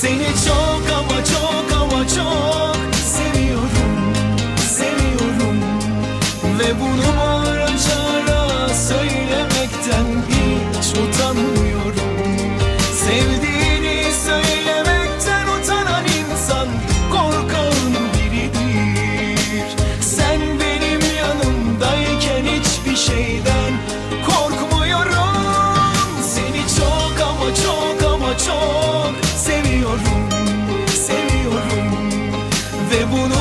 Seni çok ama çok ama çok seviyorum, seviyorum. Ve bunu ve bunu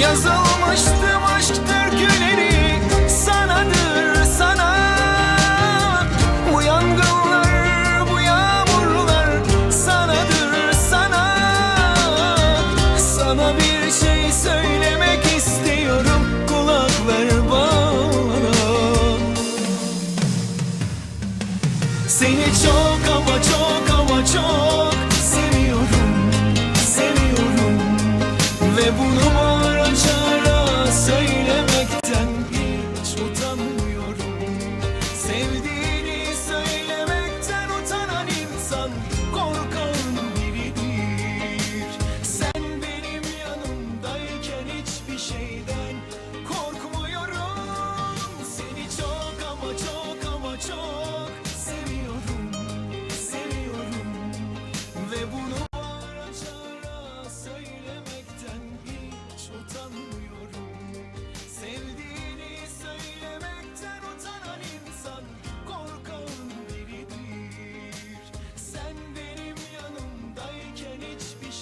Yazılmıştım aşkta